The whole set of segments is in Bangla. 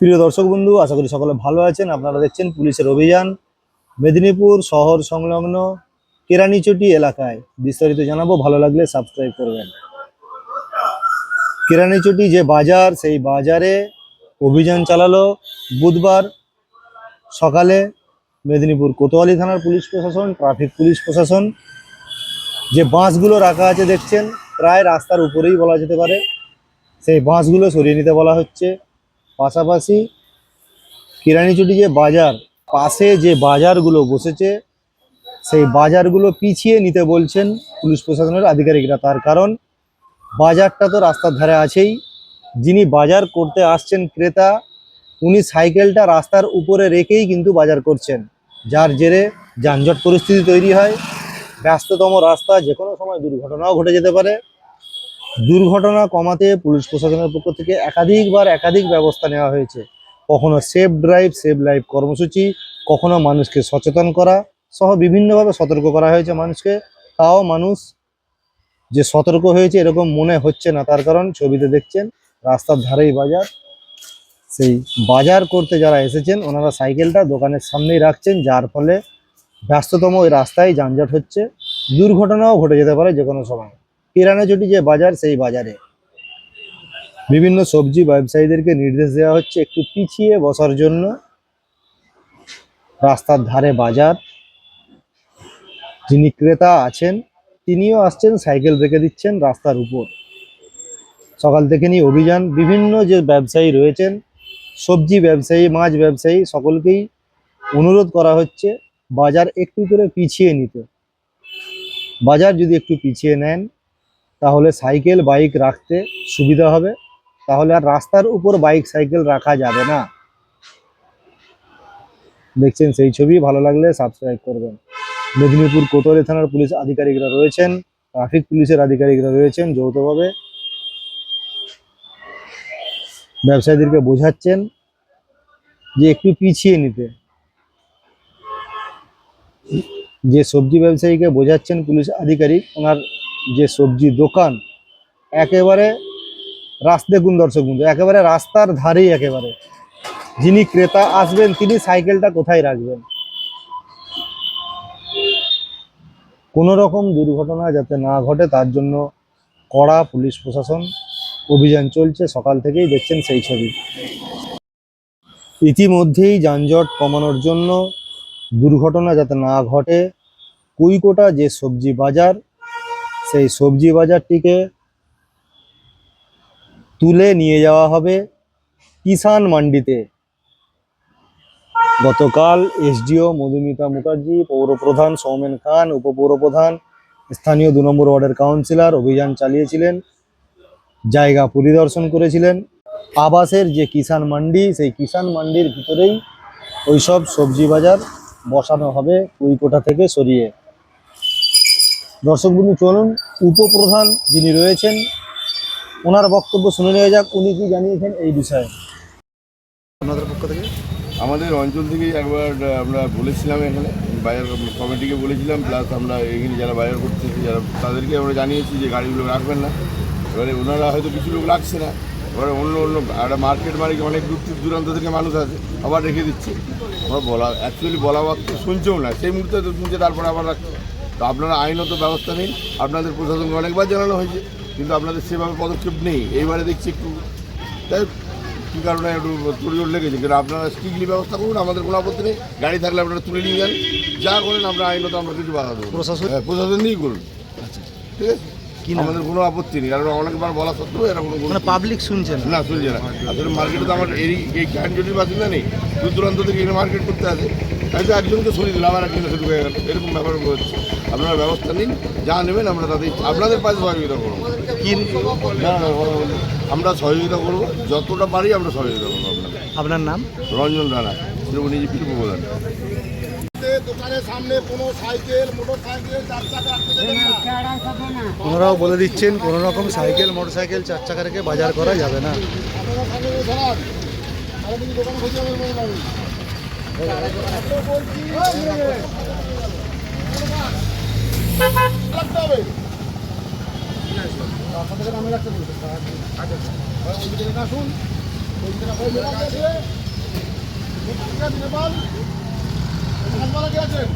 প্রিয় দর্শক বন্ধু, আশা করি সকলে ভালো আছেন। আপনারা দেখছেন পুলিশের অভিযান। মেদিনীপুর শহর সংলগ্ন কেরানিচটি এলাকায় বিস্তারিত জানাব। ভালো লাগলে সাবস্ক্রাইব করবেন। কেরানিচটি যে বাজার, সেই বাজারে অভিযান চালালো বুধবার সকালে মেদিনীপুর কোতোয়ালি থানার পুলিশ প্রশাসন, ট্রাফিক পুলিশ প্রশাসন। যে বাঁশগুলো রাখা আছে দেখছেন, প্রায় রাস্তার উপরেই বলা যেতে পারে। সেই বাঁশগুলো সরিয়ে নিতে বলা হচ্ছে। পাশাপাশি কিরানিচুটি যে বাজার, পাশে যে বাজারগুলো বসেছে, সেই বাজারগুলো পিছিয়ে নিতে বলছেন পুলিশ প্রশাসনের আধিকারিকরা। তার কারণ, বাজারটা তো রাস্তার ধারে আছেই। যিনি বাজার করতে আসছেন ক্রেতা, উনি সাইকেলটা রাস্তার উপরে রেখেই কিন্তু বাজার করছেন। যার জেরে যানজট পরিস্থিতি তৈরি হয়। ব্যস্ততম রাস্তা যে কোনো সময় দুর্ঘটনাও ঘটে যেতে পারে। দুর্ঘটনা কমাতে পুলিশ প্রশাসনের পক্ষ থেকে একাধিকবার একাধিক ব্যবস্থা নেওয়া হয়েছে। কখনো সেফ ড্রাইভ সেভ লাইফ কর্মসূচি, কখনো মানুষকে সচেতন করা সহ বিভিন্নভাবে সতর্ক করা হয়েছে মানুষকে। তাও মানুষ যে সতর্ক হয়েছে এরকম মনে হচ্ছে না, তার কারণ ছবিতে দেখছেন, রাস্তার ধারেই বাজার। সেই বাজার করতে যারা এসেছেন, ওনারা সাইকেলটা দোকানের সামনেই রাখছেন, যার ফলে ব্যস্ততম ওই রাস্তায় যানজট হচ্ছে। দুর্ঘটনাও ঘটে যেতে পারে যে কোনো সময়। কিরানাচটি যে বাজার, সেই বাজারে। বিভিন্ন সবজি ব্যবসায়ীদেরকে নির্দেশ দেওয়া হচ্ছে একটু পিছিয়ে বসার জন্য। রাস্তার ধারে বাজার। যিনি ক্রেতা আছেন, তিনিও আসছেন, সাইকেল রেখে দিচ্ছেন রাস্তার উপর। সকাল থেকে নিয়ে অভিযান, বিভিন্ন যে ব্যবসায়ী রয়েছেন, সবজি ব্যবসায়ী, মাছ ব্যবসায়ী, সকলকেই অনুরোধ করা হচ্ছে, বাজার একটু করে পিছিয়ে নিতে। বাজার যদি একটু পিছিয়ে নেন তাহলে সাইকেল, বাইক রাখতে সুবিধা হবে। তাহলে আর রাস্তার উপর বাইক, সাইকেল রাখা যাবে না। দেখছেন সেই ছবি, ভালো লাগলে সাবস্ক্রাইব করবেন। মেদিনীপুর কোতোয়ালি থানার পুলিশ আধিকারিকরা রয়েছেন, ট্রাফিক পুলিশের আধিকারিকরা রয়েছেন, যৌথভাবে ব্যবসায়ীদেরকে বোঝাচ্ছেন যে একটু পিছিয়ে নিতে। যে সবজি ব্যবসায়ীকে বোঝাচ্ছেন পুলিশ আধিকারিক, ওনার যে সবজি দোকান, একেবারে রাস্তা দেখুন দর্শক বন্ধু একেবারে রাস্তার ধারেই একেবারে। যিনি ক্রেতা আসবেন, তিনি সাইকেলটা কোথায় রাখবেন? কোনো রকম দুর্ঘটনা যাতে না ঘটে, তার জন্য কড়া পুলিশ প্রশাসন অভিযান চলছে। সকাল থেকেই দেখছেন সেই ছবি। ইতিমধ্যেই যানজট কমানোর জন্য দুর্ঘটনা যাতে না ঘটে কুইকোটা যে সবজি বাজার সেই সবজি বাজারটিকে তুলে নিয়ে যাওয়া হবে কিষান মান্ডিতে। গতকাল এসডিও মধুমিতা মুখার্জি, পৌরপ্রধান সৌমেন খান, উপপৌরপ্রধান, স্থানীয় দু নম্বর ওয়ার্ডের কাউন্সিলর অভিযান চালিয়েছিলেন, জায়গা পরিদর্শন করেছিলেন। আবাসের যে কিষান মান্ডি, সেই কিষান মান্ডির ভিতরেই ওইসব সবজি বাজার বসানো হবে কুইকোটা থেকে সরিয়ে। দর্শক বন্ধু, চলুন, উপপ্রধান যিনি রয়েছেন, ওনার বক্তব্য শুনে নেওয়া যাক, উনি কি জানিয়েছেন এই বিষয়ে। আপনাদের পক্ষ থেকে? আমাদের অঞ্চল থেকে একবার আমরা বলেছিলাম এখানে, বাজার কমিটিকে বলেছিলাম প্লাস আমরা এখানে যারা বাজার করতেছি, যারা তাদেরকে আমরা জানিয়েছি যে গাড়িগুলো রাখবেন না। এবারে ওনারা হয়তো কিছু লোক রাখছে না। এবারে অন্য অন্য, একটা মার্কেট মালিক অনেক দূর দূর দূরান্ত থেকে মানুষ আছে আবার রেখে দিচ্ছে। আমরা বলা অ্যাকচুয়ালি বলা শুনছেও না। সেই মুহূর্তে তো শুনছে, তারপরে আবার রাখছে। তো আপনারা আইনত ব্যবস্থা নিন। আপনাদের প্রশাসনকে অনেকবার জানানো হয়েছে কিন্তু আপনাদের সেভাবে পদক্ষেপ নেই। এইবারে দেখছি একটু তাই কী কারণে একটু তোড়জোড় লেগেছে কিন্তু আপনারা স্ট্রিক্টলি ব্যবস্থা করুন আমাদের কোনো আপত্তি নেই। গাড়ি থাকলে আপনারা তুলে নিয়ে যান। যা করেন আমরা আইনত আমরা কিছু বাধা দেবো প্রশাসন? হ্যাঁ প্রশাসন নিয়েই করুন। আচ্ছা। ঠিক আছে? আমাদের কোনো আপত্তি নেই কারণ অনেকবার বলা সত্ত্বেও এরা কোনো মানে পাবলিক শুনছেন না। শুনছে না। আসলে মার্কেটে তো আমার এই এই ক্যান্টনের বাসিন্দা নেই। দূর দূরান্ত থেকে এখানে মার্কেট করতে আসে। হয়তো একজনকে দিল আবার একজনকে ঢুকে গেল এরকম ব্যাপার হচ্ছে। আপনারা ব্যবস্থা নিন যা নেবেন আমরা তাদের আপনাদের পাশে সহযোগিতা করব। কি না না আমরা সহযোগিতা করব যতটা পারি আমরা সহযোগিতা করব আপনাদের। আপনার নাম? রঞ্জন রানা শ্রীমণি জিপির উপপ্রধান দোকানের সামনে কোনো সাইকেল মোটর সাইকেল চার চাকা ওনারাও বলে দিচ্ছেন কোনো রকম সাইকেল মোটরসাইকেল চার চাকা রেখে বাজার করা যাবে না। দোকানে আছেন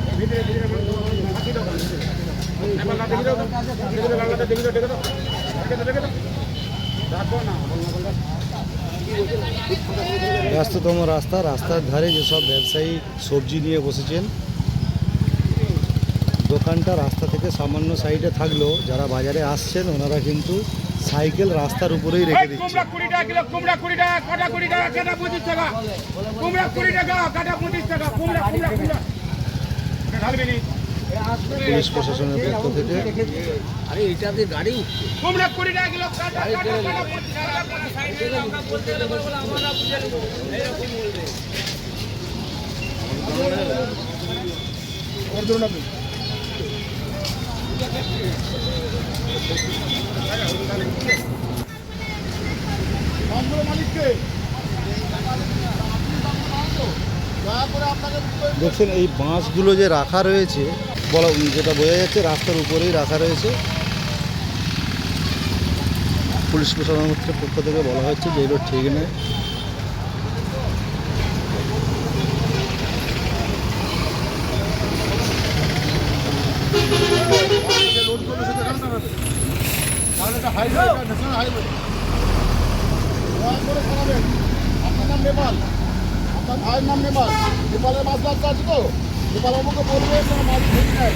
ব্যস্ততম রাস্তা রাস্তার ধারে যেসব ব্যবসায়ী সবজি নিয়ে বসেছেন দোকানটা রাস্তা থেকে সামান্য সাইডে থাকলেও যারা বাজারে আসছেন ওনারা কিন্তু সাইকেল রাস্তার উপরেই রেখে দিচ্ছেন কুমড়া কুড়ি টাকা কিলো কুমড়া কুড়ি টাকা কাটা কুড়ি টাকা কাটা পঁচিশ টাকা। কুমড়া কুড়ি টাকা কাটা পঁচিশ টাকা কুমড়া কুমড়া কুমড়া। ঢালবি নি? পুলিশ প্রশাসনের পক্ষ থেকে। কুমড়া কুড়ি টাকা কিলো কাটা কাটা কাটা পঁচিশ টাকা দেখছেন, এই বাঁশগুলো যে রাখা রয়েছে, বলা, যেটা বোঝা যাচ্ছে রাস্তার উপরেই রাখা রয়েছে। পুলিশ প্রশাসনের পক্ষ থেকে বলা হচ্ছে যে এগুলো ঠিক নয় লোড করবে সেটা কেন দাঁড়াবে কারণ করে আপনার নাম নেপাল। আপনার নাম নেপাল। নেপালের মাছ রাস্তা আছে তো? নেপালের মতো বলবে মাছ ঠিক নেয়